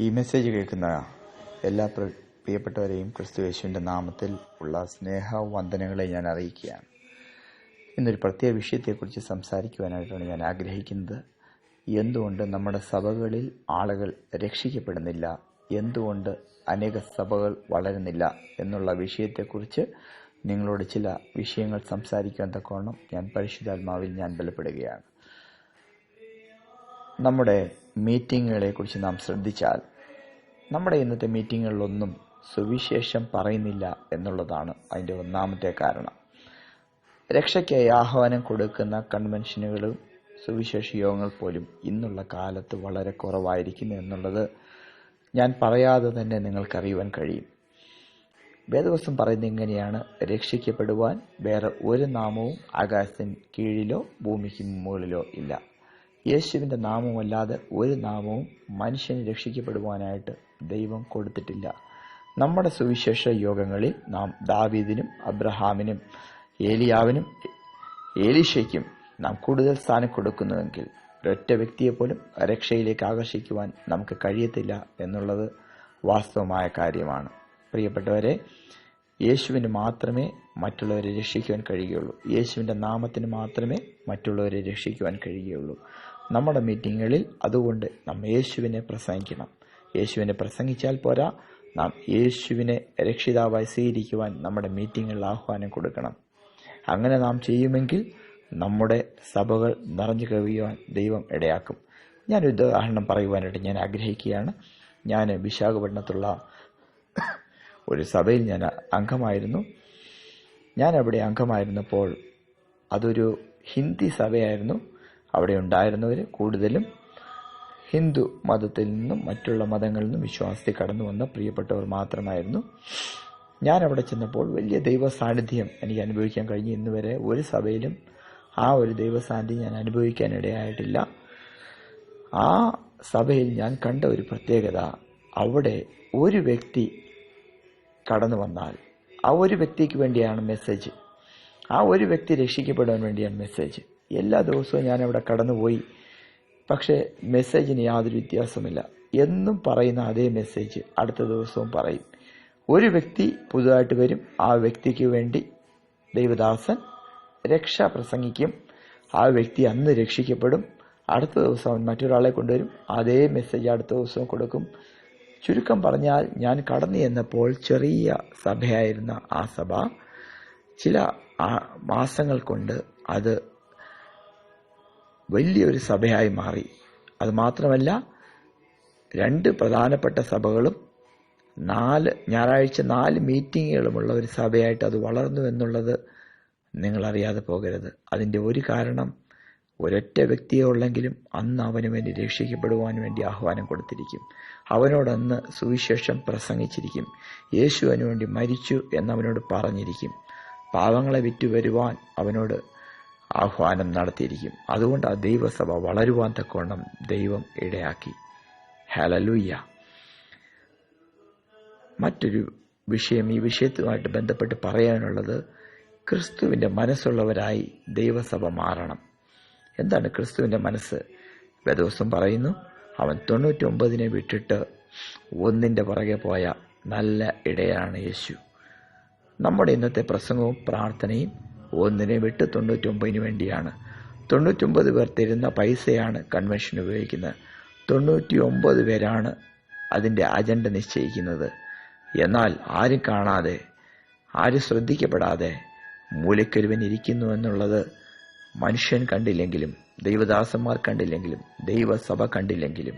ഈ മെസ്സേജ് കേൾക്കുന്ന എല്ലാ പ്ര- പ്രിയപ്പെട്ടവരെയും ക്രിസ്തു യേശുവിന്റെ നാമത്തിൽ ഉള്ള സ്നേഹ വന്ദനങ്ങളെ ഞാൻ അറിയിക്കുകയാണ്. ഇന്നൊരു പ്രത്യേക വിഷയത്തെക്കുറിച്ച് സംസാരിക്കുവാനായിട്ടാണ് ഞാൻ ആഗ്രഹിക്കുന്നത്. എന്തുകൊണ്ട് നമ്മുടെ സഭകളിൽ ആളുകൾ രക്ഷിക്കപ്പെടുന്നില്ല? എന്തുകൊണ്ട് അനേക സഭകൾ വളരുന്നില്ല? എന്നുള്ള വിഷയത്തെക്കുറിച്ച് നിങ്ങളോട് ചില വിഷയങ്ങൾ സംസാരിക്കാൻ തക്കവണ്ണം ഞാൻ പരിശുദ്ധാത്മാവിൽ ഞാൻ ബലപ്പെടുകയാണ്. നമ്മുടെ മീറ്റിങ്ങുകളെ കുറിച്ച് നാം ശ്രദ്ധിച്ചാൽ നമ്മുടെ ഇന്നത്തെ മീറ്റിങ്ങുകളിലൊന്നും സുവിശേഷം പറയുന്നില്ല എന്നുള്ളതാണ് അതിന്റെ ഒന്നാമത്തെ കാരണം. രക്ഷയ്ക്കായി ആഹ്വാനം കൊടുക്കുന്ന കൺവെൻഷനുകളും സുവിശേഷ യോഗങ്ങൾ പോലും ഇന്നുള്ള കാലത്ത് വളരെ കുറവായിരിക്കുന്നു എന്നുള്ളത് ഞാൻ പറയാതെ തന്നെ നിങ്ങൾക്കറിയുവാൻ കഴിയും. വേദവസ്വം പറയുന്നത് ഇങ്ങനെയാണ്. രക്ഷിക്കപ്പെടുവാൻ വേറെ ഒരു നാമവും ആകാശത്തിന് കീഴിലോ ഭൂമിക്ക് മുകളിലോ ഇല്ല. യേശുവിന്റെ നാമമല്ലാതെ ഒരു നാമവും മനുഷ്യന് രക്ഷിക്കപ്പെടുവാനായിട്ട് ദൈവം കൊടുത്തിട്ടില്ല. നമ്മുടെ സുവിശേഷ യോഗങ്ങളിൽ നാം ദാവീദിനും അബ്രഹാമിനും ഏലിയാവിനും ഏലീഷയ്ക്കും നാം കൂടുതൽ സ്ഥാനം കൊടുക്കുന്നുവെങ്കിൽ ഒരൊറ്റ വ്യക്തിയെപ്പോലും രക്ഷയിലേക്ക് ആകർഷിക്കുവാൻ നമുക്ക് കഴിയത്തില്ല എന്നുള്ളത് വാസ്തവമായ കാര്യമാണ്. പ്രിയപ്പെട്ടവരെ യേശുവിന് മാത്രമേ മറ്റുള്ളവരെ രക്ഷിക്കുവാൻ കഴിയുകയുള്ളൂ. യേശുവിന്റെ നാമത്തിന് മാത്രമേ മറ്റുള്ളവരെ രക്ഷിക്കുവാൻ കഴിയുകയുള്ളൂ. നമ്മുടെ മീറ്റിങ്ങുകളിൽ അതുകൊണ്ട് നാം യേശുവിനെ പ്രസംഗിക്കണം. യേശുവിനെ പ്രസംഗിച്ചാൽ പോരാ. നാം യേശുവിനെ രക്ഷിതാവായി സ്വീകരിക്കുവാൻ നമ്മുടെ മീറ്റിങ്ങുകളിൽ ആഹ്വാനം കൊടുക്കണം. അങ്ങനെ നാം ചെയ്യുമെങ്കിൽ നമ്മുടെ സഭകൾ നിറഞ്ഞു കവിയുവാൻ ദൈവം ഇടയാക്കും. ഞാൻ ഉദാഹരണം പറയുവാനായിട്ട് ഞാൻ ആഗ്രഹിക്കുകയാണ്. ഞാൻ വിശാഖപട്ടണത്തുള്ള ഒരു സഭയിൽ ഞാൻ അംഗമായിരുന്നു. ഞാൻ അവിടെ അംഗമായിരുന്നപ്പോൾ അതൊരു ഹിന്ദി സഭയായിരുന്നു. അവിടെ ഉണ്ടായിരുന്നവർ കൂടുതലും ഹിന്ദു മതത്തിൽ നിന്നും മറ്റുള്ള മതങ്ങളിൽ നിന്നും വിശ്വാസത്തിൽ കടന്നു വന്ന പ്രിയപ്പെട്ടവർ മാത്രമായിരുന്നു. ഞാൻ അവിടെ ചെന്നപ്പോൾ വലിയ ദൈവ സാന്നിധ്യം എനിക്ക് അനുഭവിക്കാൻ കഴിഞ്ഞു ഇന്ന് വരെ ഒരു സഭയിലും ആ ഒരു ദൈവ സാന്നിധ്യം ഞാൻ അനുഭവിക്കാൻ ഇടയായിട്ടില്ല. ആ സഭയിൽ ഞാൻ കണ്ട ഒരു പ്രത്യേകത അവിടെ ഒരു വ്യക്തി കടന്നു വന്നാൽ ആ ഒരു വ്യക്തിക്ക് വേണ്ടിയാണ് മെസ്സേജ്. ആ ഒരു വ്യക്തി രക്ഷിക്കപ്പെടാൻ വേണ്ടിയാണ് മെസ്സേജ്. എല്ലാ ദിവസവും ഞാൻ അവിടെ കടന്നുപോയി. പക്ഷേ മെസ്സേജിന് യാതൊരു വ്യത്യാസമില്ല എന്നും പറയുന്ന അതേ മെസ്സേജ് അടുത്ത ദിവസവും പറയും. ഒരു വ്യക്തി പുതുതായിട്ട് വരും. ആ വ്യക്തിക്ക് വേണ്ടി ദൈവദാസൻ രക്ഷ പ്രസംഗിക്കും. ആ വ്യക്തി അന്ന് രക്ഷിക്കപ്പെടും. അടുത്ത ദിവസം അവൻ മറ്റൊരാളെ കൊണ്ടുവരും. അതേ മെസ്സേജ് അടുത്ത ദിവസവും കൊടുക്കും. ചുരുക്കം പറഞ്ഞാൽ ഞാൻ കടന്നു ചെന്നപ്പോൾ ചെറിയ സഭയായിരുന്ന ആ സഭ ചില മാസങ്ങൾ കൊണ്ട് അത് വലിയൊരു സഭയായി മാറി. അതുമാത്രമല്ല രണ്ട് പ്രധാനപ്പെട്ട സഭകളും നാല് ഞായറാഴ്ച നാല് മീറ്റിങ്ങുകളുമുള്ള ഒരു സഭയായിട്ട് അത് വളർന്നു എന്നുള്ളത് നിങ്ങളറിയാതെ പോകരുത്. അതിന്റെ ഒരു കാരണം ഒരൊറ്റ വ്യക്തിയെ ഉള്ളെങ്കിലും അന്ന് അവന് വേണ്ടി രക്ഷിക്കപ്പെടുവാൻ വേണ്ടി ആഹ്വാനം കൊടുത്തിരിക്കും. അവനോടന്ന് സുവിശേഷം പ്രസംഗിച്ചിരിക്കും. യേശു വേണ്ടി മരിച്ചു എന്നവനോട് പറഞ്ഞിരിക്കും. പാവങ്ങളെ വിറ്റു വരുവാൻ അവനോട് ആഹ്വാനം നടത്തിയിരിക്കും. അതുകൊണ്ട് ആ ദൈവസഭ വളരുവാൻ തക്കവണ്ണം ദൈവം ഇടയാക്കി. ഹലലൂയ്യ മറ്റൊരു വിഷയം ഈ വിഷയത്തുമായിട്ട് ബന്ധപ്പെട്ട് പറയാനുള്ളത് ക്രിസ്തുവിന്റെ മനസ്സുള്ളവരായി ദൈവസഭ മാറണം. എന്താണ് ക്രിസ്തുവിന്റെ മനസ്സ്? വേദോസം പറയുന്നു അവൻ തൊണ്ണൂറ്റി ഒമ്പതിനെ വിട്ടിട്ട് ഒന്നിന്റെ പുറകെ പോയ നല്ല ഇടയാണ് യേശു. നമ്മുടെ ഇന്നത്തെ പ്രസംഗവും പ്രാർത്ഥനയും ഒന്നിനെ വിട്ട് തൊണ്ണൂറ്റൊമ്പതിന് വേണ്ടിയാണ്. തൊണ്ണൂറ്റൊമ്പത് പേർ തരുന്ന പൈസയാണ് കൺവെൻഷൻ ഉപയോഗിക്കുന്നത്. തൊണ്ണൂറ്റി ഒമ്പത് പേരാണ് അതിന്റെ അജണ്ട നിശ്ചയിക്കുന്നത്. എന്നാൽ ആരും കാണാതെ ആരും ശ്രദ്ധിക്കപ്പെടാതെ മൂലക്കരുവൻ ഇരിക്കുന്നു എന്നുള്ളത് മനുഷ്യൻ കണ്ടില്ലെങ്കിലും ദൈവദാസന്മാർ കണ്ടില്ലെങ്കിലും ദൈവസഭ കണ്ടില്ലെങ്കിലും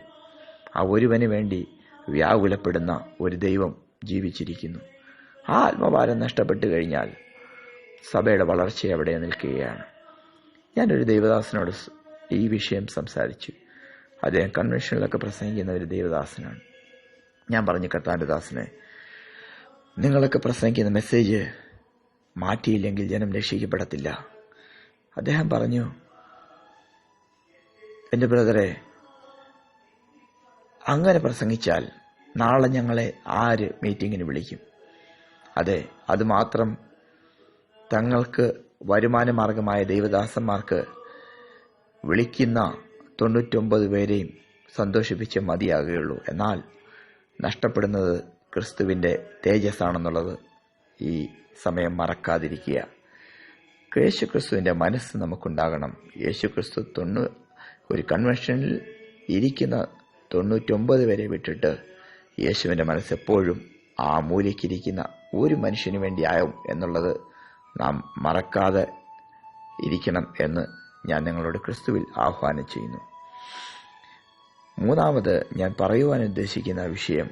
ആ ഒരുവന് വേണ്ടി വ്യാകുലപ്പെടുന്ന ഒരു ദൈവം ജീവിച്ചിരിക്കുന്നു. ആ ആത്മഭാരം നഷ്ടപ്പെട്ടു കഴിഞ്ഞാൽ സഭയുടെ വളർച്ച അവിടെ നിൽക്കുകയാണ്. ഞാനൊരു ദൈവദാസനോട് ഈ വിഷയം സംസാരിച്ചു. അദ്ദേഹം കൺവെൻഷനിലൊക്കെ പ്രസംഗിക്കുന്ന ഒരു ദൈവദാസനാണ്. ഞാൻ പറഞ്ഞു കർത്താന്റെ ദാസനെ നിങ്ങളൊക്കെ പ്രസംഗിക്കുന്ന മെസ്സേജ് മാറ്റിയില്ലെങ്കിൽ ജനം രക്ഷിക്കപ്പെടത്തില്ല. അദ്ദേഹം പറഞ്ഞു എന്റെ ബ്രദറെ അങ്ങനെ പ്രസംഗിച്ചാൽ നാളെ ഞങ്ങളെ ആര് മീറ്റിങ്ങിന് വിളിക്കും? അതെ അത് മാത്രം തങ്ങൾക്ക് വരുമാന മാർഗമായ ദൈവദാസന്മാർക്ക് വിളിക്കുന്ന തൊണ്ണൂറ്റൊമ്പത് പേരെയും സന്തോഷിപ്പിച്ച് മതിയാകുകയുള്ളൂ. എന്നാൽ നഷ്ടപ്പെടുന്നത് ക്രിസ്തുവിന്റെ തേജസ്സാണെന്നുള്ളത് ഈ സമയം മറക്കാതിരിക്കുക. യേശു ക്രിസ്തുവിന്റെ മനസ്സ് നമുക്കുണ്ടാകണം. യേശു ക്രിസ്തു തൊണ്ണൂ ഒരു കൺവെൻഷനിൽ ഇരിക്കുന്ന തൊണ്ണൂറ്റൊമ്പത് വരെ വിട്ടിട്ട് യേശുവിന്റെ മനസ്സെപ്പോഴും ആ മൂലയ്ക്കിരിക്കുന്ന ഒരു മനുഷ്യന് വേണ്ടിയാവും എന്നുള്ളത് നാം മറക്കാതെ ഇരിക്കണം എന്ന് ഞാൻ നിങ്ങളോട് ക്രിസ്തുവിൽ ആഹ്വാനം ചെയ്യുന്നു. മൂന്നാമത് ഞാൻ പറയുവാൻ ഉദ്ദേശിക്കുന്ന വിഷയം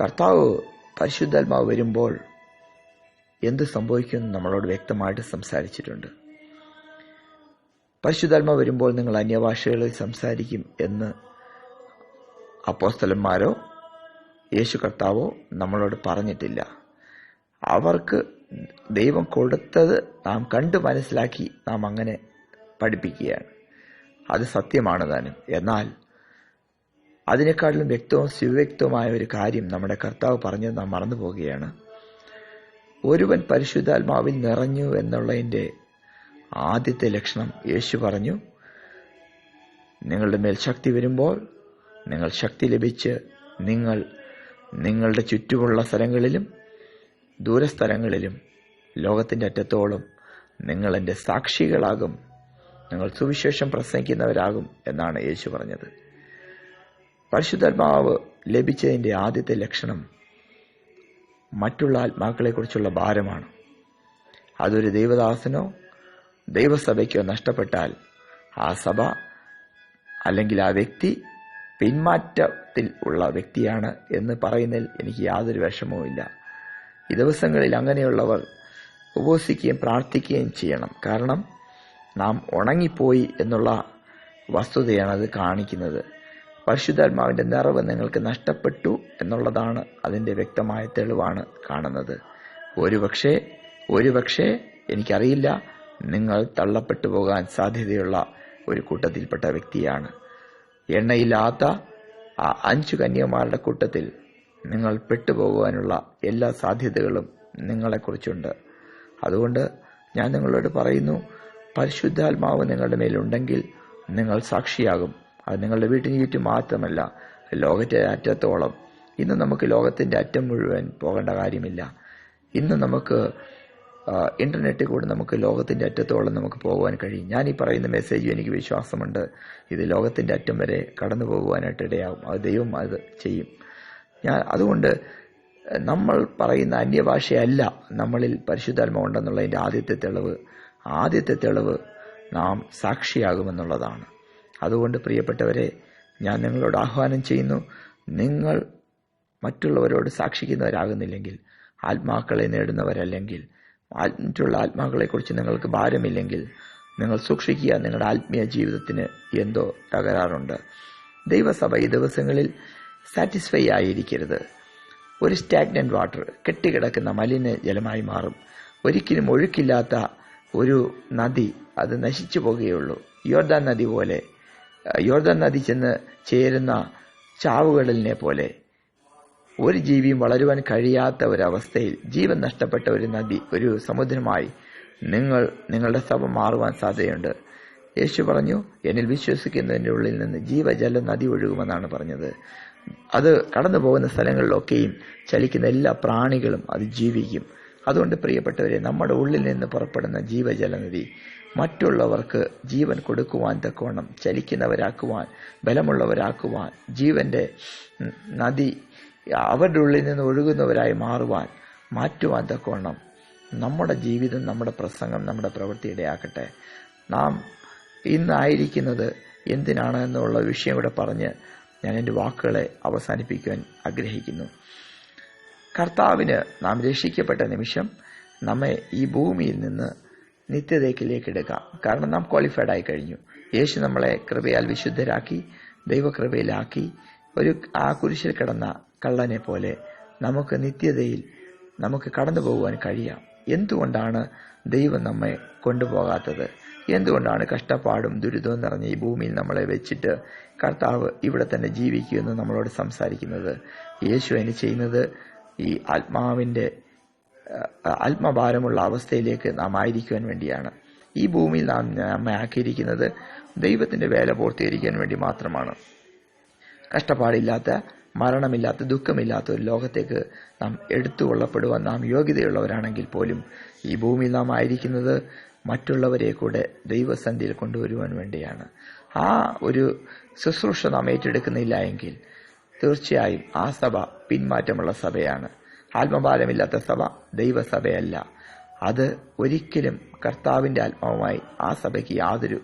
കർത്താവ് പരിശുദ്ധാത്മാവ് വരുമ്പോൾ എന്ത് സംഭവിക്കുമെന്ന് നമ്മളോട് വ്യക്തമായിട്ട് സംസാരിച്ചിട്ടുണ്ട്. പരിശുദ്ധാത്മാവ് വരുമ്പോൾ നിങ്ങൾ അന്യഭാഷകളിൽ സംസാരിക്കും എന്ന് അപ്പോസ്തലന്മാരോ യേശു കർത്താവോ നമ്മളോട് പറഞ്ഞിട്ടില്ല. അവർക്ക് ദൈവം കൊടുത്തത് നാം കണ്ടു മനസ്സിലാക്കി നാം അങ്ങനെ പഠിപ്പിക്കുകയാണ്. അത് സത്യമാണ് താനും എന്നാൽ അതിനേക്കാളിലും വ്യക്തവും സുവ്യക്തവുമായ ഒരു കാര്യം നമ്മുടെ കർത്താവ് പറഞ്ഞത് നാം മറന്നു പോവുകയാണ്. ഒരുവൻ പരിശുദ്ധാത്മാവിൽ നിറഞ്ഞു എന്നുള്ളതിന്റെ ആദ്യത്തെ ലക്ഷണം യേശു പറഞ്ഞു നിങ്ങളുടെ മേൽ ശക്തി വരുമ്പോൾ നിങ്ങൾ ശക്തി ലഭിച്ച് നിങ്ങൾ നിങ്ങളുടെ ചുറ്റുമുള്ള സ്ഥലങ്ങളിലും ദൂരസ്ഥലങ്ങളിലും ലോകത്തിന്റെ അറ്റത്തോളം നിങ്ങൾ എന്റെ സാക്ഷികളാകും. നിങ്ങൾ സുവിശേഷം പ്രസംഗിക്കുന്നവരാകും എന്നാണ് യേശു പറഞ്ഞത്. പരിശുദ്ധാത്മാവ് ലഭിച്ചതിന്റെ ആദ്യത്തെ ലക്ഷണം മറ്റുള്ള ആത്മാക്കളെക്കുറിച്ചുള്ള ഭാരമാണ്. അതൊരു ദൈവദാസനോ ദൈവസഭയ്ക്കോ നഷ്ടപ്പെട്ടാൽ ആ സഭ അല്ലെങ്കിൽ ആ വ്യക്തി പിന്മാറ്റത്തിൽ ഉള്ള വ്യക്തിയാണ് എന്ന് പറയുന്നതിൽ എനിക്ക് യാതൊരു വിഷമവുമില്ല. ഈ ദിവസങ്ങളിൽ അങ്ങനെയുള്ളവർ ഉപവസിക്കുകയും പ്രാർത്ഥിക്കുകയും ചെയ്യണം. കാരണം നാം ഉണങ്ങിപ്പോയി എന്നുള്ള വസ്തുതയാണ് അത് കാണിക്കുന്നത്. പരിശുദ്ധാത്മാവിന്റെ നിറവ് നിങ്ങൾക്ക് നഷ്ടപ്പെട്ടു എന്നുള്ളതാണ് അതിന്റെ വ്യക്തമായ തെളിവാണ് കാണുന്നത്. ഒരുപക്ഷെ ഒരുപക്ഷെ എനിക്കറിയില്ല നിങ്ങൾ തള്ളപ്പെട്ടു പോകാൻ സാധ്യതയുള്ള ഒരു കൂട്ടത്തിൽപ്പെട്ട വ്യക്തിയാണ്. എണ്ണയില്ലാത്ത ആ അഞ്ചു കന്യമാരുടെ കൂട്ടത്തിൽ നിങ്ങൾ പെട്ടുപോകുവാനുള്ള എല്ലാ സാധ്യതകളും നിങ്ങളെക്കുറിച്ചുണ്ട്. അതുകൊണ്ട് ഞാൻ നിങ്ങളോട് പറയുന്നു പരിശുദ്ധാത്മാവ് നിങ്ങളുടെ മേലുണ്ടെങ്കിൽ നിങ്ങൾ സാക്ഷിയാകും. അത് നിങ്ങളുടെ വീട്ടിന് ചുറ്റും മാത്രമല്ല ലോകത്തെ അറ്റത്തോളം. ഇന്ന് നമുക്ക് ലോകത്തിന്റെ അറ്റം മുഴുവൻ പോകേണ്ട കാര്യമില്ല. ഇന്ന് നമുക്ക് ഇന്റർനെറ്റിൽ കൂടെ നമുക്ക് ലോകത്തിന്റെ അറ്റത്തോളം നമുക്ക് പോകുവാൻ കഴിയും. ഞാൻ ഈ പറയുന്ന മെസ്സേജും എനിക്ക് വിശ്വാസമുണ്ട്. ഇത് ലോകത്തിന്റെ അറ്റം വരെ കടന്നു പോകുവാനായിട്ട് ഇടയാകും. അത് ദൈവം അത് ചെയ്യും. ഞാൻ അതുകൊണ്ട് നമ്മൾ പറയുന്ന അന്യഭാഷയല്ല നമ്മളിൽ പരിശുദ്ധാത്മ ഉണ്ടെന്നുള്ളതിന്റെ ആദ്യത്തെ തെളിവ്. ആദ്യത്തെ തെളിവ് നാം സാക്ഷിയാകുമെന്നുള്ളതാണ്. അതുകൊണ്ട് പ്രിയപ്പെട്ടവരെ ഞാൻ നിങ്ങളോട് ആഹ്വാനം ചെയ്യുന്നു നിങ്ങൾ മറ്റുള്ളവരോട് സാക്ഷിക്കുന്നവരാകുന്നില്ലെങ്കിൽ ആത്മാക്കളെ നേടുന്നവരല്ലെങ്കിൽ മറ്റുള്ള ആത്മാക്കളെക്കുറിച്ച് നിങ്ങൾക്ക് ഭാരമില്ലെങ്കിൽ നിങ്ങൾ സൂക്ഷിക്കുക നിങ്ങളുടെ ആത്മീയ ജീവിതത്തിന് എന്തോ തകരാറുണ്ട്. ദൈവസഭ ഈ ദിവസങ്ങളിൽ സാറ്റിസ്ഫൈ ആയിരിക്കരുത്. ഒരു സ്റ്റാഗ്നന്റ് വാട്ടർ കെട്ടിക്കിടക്കുന്ന മലിന ജലമായി മാറും. ഒരിക്കലും ഒഴുക്കില്ലാത്ത ഒരു നദി അത് നശിച്ചു പോകുകയുള്ളൂ. യോർദാൻ നദി പോലെ യോർദാൻ നദി ചെന്ന് ചേരുന്ന ചാവുകടലിനെ പോലെ ഒരു ജീവിയും വളരുവാൻ കഴിയാത്ത ഒരവസ്ഥയിൽ ജീവൻ നഷ്ടപ്പെട്ട ഒരു നദി ഒരു സമുദ്രമായി നിങ്ങൾ നിങ്ങളുടെ സഭ മാറുവാൻ സാധ്യതയുണ്ട്. യേശു പറഞ്ഞു എന്നിൽ വിശ്വസിക്കുന്നതിന്റെ ഉള്ളിൽ നിന്ന് ജീവജല നദി ഒഴുകുമെന്നാണ് പറഞ്ഞത്. അത് കടന്നു പോകുന്ന സ്ഥലങ്ങളിലൊക്കെയും ചലിക്കുന്ന എല്ലാ പ്രാണികളും അത് ജീവിക്കും. അതുകൊണ്ട് പ്രിയപ്പെട്ടവരെ നമ്മുടെ ഉള്ളിൽ നിന്ന് പുറപ്പെടുന്ന ജീവജലനിധി മറ്റുള്ളവർക്ക് ജീവൻ കൊടുക്കുവാൻ തക്കവണ്ണം ചലിക്കുന്നവരാക്കുവാൻ ബലമുള്ളവരാക്കുവാൻ ജീവന്റെ നദി അവരുടെ ഉള്ളിൽ നിന്ന് ഒഴുകുന്നവരായി മാറുവാൻ മാറ്റുവാൻ തക്കവണ്ണം നമ്മുടെ ജീവിതം നമ്മുടെ പ്രസംഗം നമ്മുടെ പ്രവൃത്തി ഇടയാക്കട്ടെ. നാം ഇന്നായിരിക്കുന്നത് എന്തിനാണ് എന്നുള്ള വിഷയം ഇവിടെ പറഞ്ഞ് ഞാൻ എന്റെ വാക്കുകളെ അവസാനിപ്പിക്കുവാൻ ആഗ്രഹിക്കുന്നു. കർത്താവിന് നാം രക്ഷിക്കപ്പെട്ട നിമിഷം നമ്മെ ഈ ഭൂമിയിൽ നിന്ന് നിത്യതയ്ക്കിലേക്ക് എടുക്കാം കാരണം നാം ക്വാളിഫൈഡ് ആയി കഴിഞ്ഞു. യേശു നമ്മളെ കൃപയാൽ വിശുദ്ധരാക്കി ദൈവകൃപയിലാക്കി ഒരു ആ കുരിശിൽ കിടന്ന കള്ളനെ പോലെ നമുക്ക് നിത്യതയിൽ നമുക്ക് കടന്നു പോകുവാൻ കഴിയാം. എന്തുകൊണ്ടാണ് ദൈവം നമ്മെ കൊണ്ടുപോകാത്തത്? എന്തുകൊണ്ടാണ് കഷ്ടപ്പാടും ദുരിതവും നിറഞ്ഞ ഈ ഭൂമിയിൽ നമ്മളെ വെച്ചിട്ട് കർത്താവ് ഇവിടെ തന്നെ ജീവിക്കുമെന്ന് നമ്മളോട് സംസാരിക്കുന്നത്? യേശു അതിന് ചെയ്യുന്നത് ഈ ആത്മാവിന്റെ ആത്മഭാരമുള്ള അവസ്ഥയിലേക്ക് നാം ആയിരിക്കുവാൻ വേണ്ടിയാണ്. ഈ ഭൂമിയിൽ നാം നമ്മെ ആക്കിയിരിക്കുന്നത് ദൈവത്തിന്റെ വേല പൂർത്തീകരിക്കാൻ വേണ്ടി മാത്രമാണ്. കഷ്ടപ്പാടില്ലാത്ത മരണമില്ലാത്ത ദുഃഖമില്ലാത്ത ഒരു ലോകത്തേക്ക് നാം എടുത്തുകൊള്ളപ്പെടുവാൻ നാം യോഗ്യതയുള്ളവരാണെങ്കിൽ പോലും ഈ ഭൂമിയിൽ നാം ആയിരിക്കുന്നത് മറ്റുള്ളവരെ കൂടെ ദൈവസന്ധിയിൽ കൊണ്ടുവരുവാൻ വേണ്ടിയാണ്. ആ ഒരു ശുശ്രൂഷ നാം ഏറ്റെടുക്കുന്നില്ല എങ്കിൽ തീർച്ചയായും ആ സഭ പിന്മാറ്റമുള്ള സഭയാണ്. ആത്മഭാരമില്ലാത്ത സഭ ദൈവസഭയല്ല. അത് ഒരിക്കലും കർത്താവിന്റെ ആത്മാവുമായി ആ സഭയ്ക്ക് യാതൊരു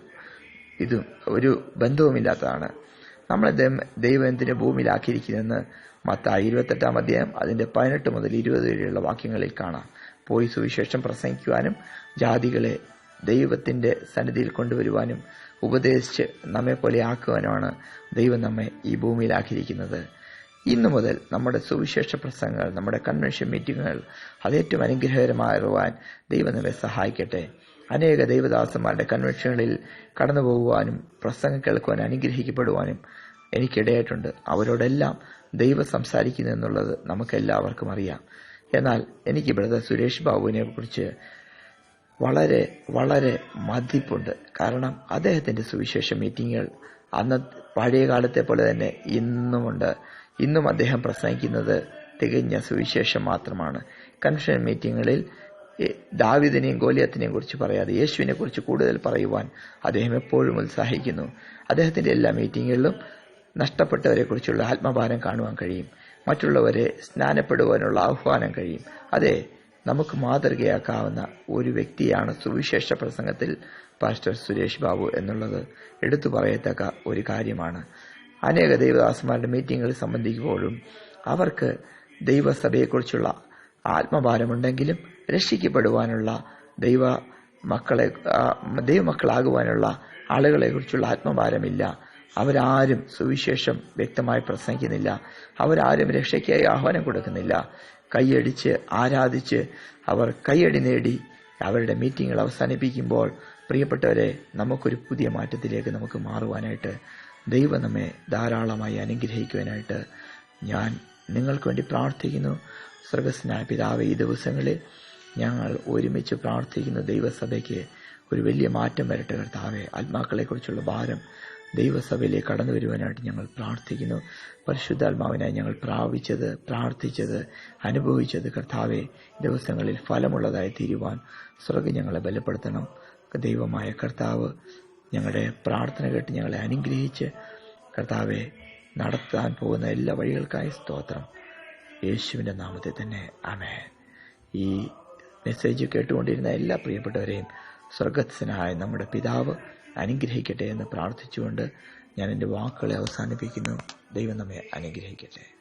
ഇതും ഒരു ബന്ധവുമില്ലാത്തതാണ്. നമ്മൾ ദൈവം- എന്തിന് ഭൂമിയിലാക്കിയിരിക്കുന്നെന്ന് മത്തായി ഇരുപത്തെട്ടാം അധ്യായം അതിന്റെ പതിനെട്ട് മുതൽ ഇരുപത് വരെയുള്ള വാക്യങ്ങളിൽ കാണാം. പോയി സുവിശേഷം പ്രസംഗിക്കുവാനും ജാതികളെ ദൈവത്തിന്റെ സന്നിധിയിൽ കൊണ്ടുവരുവാനും ഉപദേശിച്ച് നമ്മെ പോലെ ആക്കുവാനുമാണ് ദൈവം നമ്മെ ഈ ഭൂമിയിലാക്കിയിരിക്കുന്നത്. ഇന്നു മുതൽ നമ്മുടെ സുവിശേഷ പ്രസംഗങ്ങൾ നമ്മുടെ കൺവെൻഷൻ മീറ്റിങ്ങുകൾ അതേറ്റവും അനുഗ്രഹകരമാകുവാൻ ദൈവം നമ്മെ സഹായിക്കട്ടെ. അനേക ദൈവദാസന്മാരുടെ കൺവെൻഷനുകളിൽ കടന്നു പോകുവാനും പ്രസംഗം കേൾക്കുവാനും അനുഗ്രഹിക്കപ്പെടുവാനും എനിക്കിടയായിട്ടുണ്ട്. അവരോടെല്ലാം ദൈവം സംസാരിക്കുന്നു എന്നുള്ളത് നമുക്കെല്ലാവർക്കും അറിയാം. എന്നാൽ എനിക്ക് ബ്രദർ സുരേഷ് ബാബുവിനെ കുറിച്ച് വളരെ വളരെ മതിപ്പുണ്ട്. കാരണം അദ്ദേഹത്തിന്റെ സുവിശേഷ മീറ്റിങ്ങുകൾ അന്ന് പഴയ കാലത്തെ പോലെ തന്നെ ഇന്നുമുണ്ട്. ഇന്നും അദ്ദേഹം പ്രസംഗിക്കുന്നത് തികഞ്ഞ സുവിശേഷം മാത്രമാണ്. കൺവെൻഷൻ മീറ്റിങ്ങുകളിൽ ദാവിദിനെയും ഗോലിയത്തിനെയും കുറിച്ച് പറയാതെ യേശുവിനെ കുറിച്ച് കൂടുതൽ പറയുവാൻ അദ്ദേഹം എപ്പോഴും ഉത്സാഹിക്കുന്നു. അദ്ദേഹത്തിന്റെ എല്ലാ മീറ്റിങ്ങുകളിലും നഷ്ടപ്പെട്ടവരെ കുറിച്ചുള്ള ആത്മഭാരം കാണുവാൻ കഴിയും. മറ്റുള്ളവരെ സ്നാനപ്പെടുവാനുള്ള ആഹ്വാനം കഴിയും. അതെ നമുക്ക് മാതൃകയാക്കാവുന്ന ഒരു വ്യക്തിയാണ് സുവിശേഷ പ്രസംഗത്തിൽ പാസ്റ്റർ സുരേഷ് ബാബു എന്നുള്ളത്. എടുത്തു പറയത്തക്ക ഒരു കാര്യമാണ്. അനേക ദൈവദാസന്മാരുടെ മീറ്റിങ്ങുകളിൽ സംബന്ധിക്കുമ്പോഴും അവർക്ക് ദൈവസഭയെക്കുറിച്ചുള്ള ആത്മഭാരമുണ്ടെങ്കിലും രക്ഷിക്കപ്പെടുവാനുള്ള ദൈവ മക്കളെ ദൈവമക്കളാകുവാനുള്ള ആളുകളെക്കുറിച്ചുള്ള ആത്മഭാരമില്ല. അവരാരും സുവിശേഷം വ്യക്തമായി പ്രസംഗിക്കുന്നില്ല. അവരാരും രക്ഷയ്ക്കായി ആഹ്വാനം കൊടുക്കുന്നില്ല. കൈയടിച്ച് ആരാധിച്ച് അവർ കൈയടി നേടി അവരുടെ മീറ്റിങ്ങുകൾ അവസാനിപ്പിക്കുമ്പോൾ പ്രിയപ്പെട്ടവരെ നമുക്കൊരു പുതിയ മാറ്റത്തിലേക്ക് നമുക്ക് മാറുവാനായിട്ട് ദൈവം നമ്മെ ധാരാളമായി അനുഗ്രഹിക്കുവാനായിട്ട് ഞാൻ നിങ്ങൾക്ക് വേണ്ടി പ്രാർത്ഥിക്കുന്നു. സർഗസ്നായ പിതാവ് ഈ ദിവസങ്ങളിൽ ഞങ്ങൾ ഒരുമിച്ച് പ്രാർത്ഥിക്കുന്ന ദൈവസഭയ്ക്ക് ഒരു വലിയ മാറ്റം വരട്ടെ കർത്താവെ. ആത്മാക്കളെക്കുറിച്ചുള്ള ഭാരം ദൈവസഭയിലേക്ക് കടന്നു വരുവാനായിട്ട് ഞങ്ങൾ പ്രാർത്ഥിക്കുന്നു. പരിശുദ്ധാത്മാവിനായി ഞങ്ങൾ പ്രാപിച്ചത് പ്രാർത്ഥിച്ചത് അനുഭവിച്ചത് കർത്താവെ ദിവസങ്ങളിൽ ഫലമുള്ളതായി തീരുവാൻ സ്വർഗം ഞങ്ങളെ ബലപ്പെടുത്തണം. ദൈവമായ കർത്താവ് ഞങ്ങളുടെ പ്രാർത്ഥന കേട്ട് ഞങ്ങളെ അനുഗ്രഹിച്ച് കർത്താവെ നടത്താൻ പോകുന്ന എല്ലാ വഴികൾക്കായി സ്തോത്രം. യേശുവിന്റെ നാമത്തിൽ തന്നെ. ആമേ ഈ മെസ്സേജ് കേട്ടുകൊണ്ടിരുന്ന എല്ലാ പ്രിയപ്പെട്ടവരെയും സ്വർഗസ്സനായ നമ്മുടെ പിതാവ് അനുഗ്രഹിക്കട്ടെ എന്ന് പ്രാർത്ഥിച്ചുകൊണ്ട് ഞാൻ എന്റെ വാക്കുകളെ അവസാനിപ്പിക്കുന്നു. ദൈവം നമ്മെ അനുഗ്രഹിക്കട്ടെ.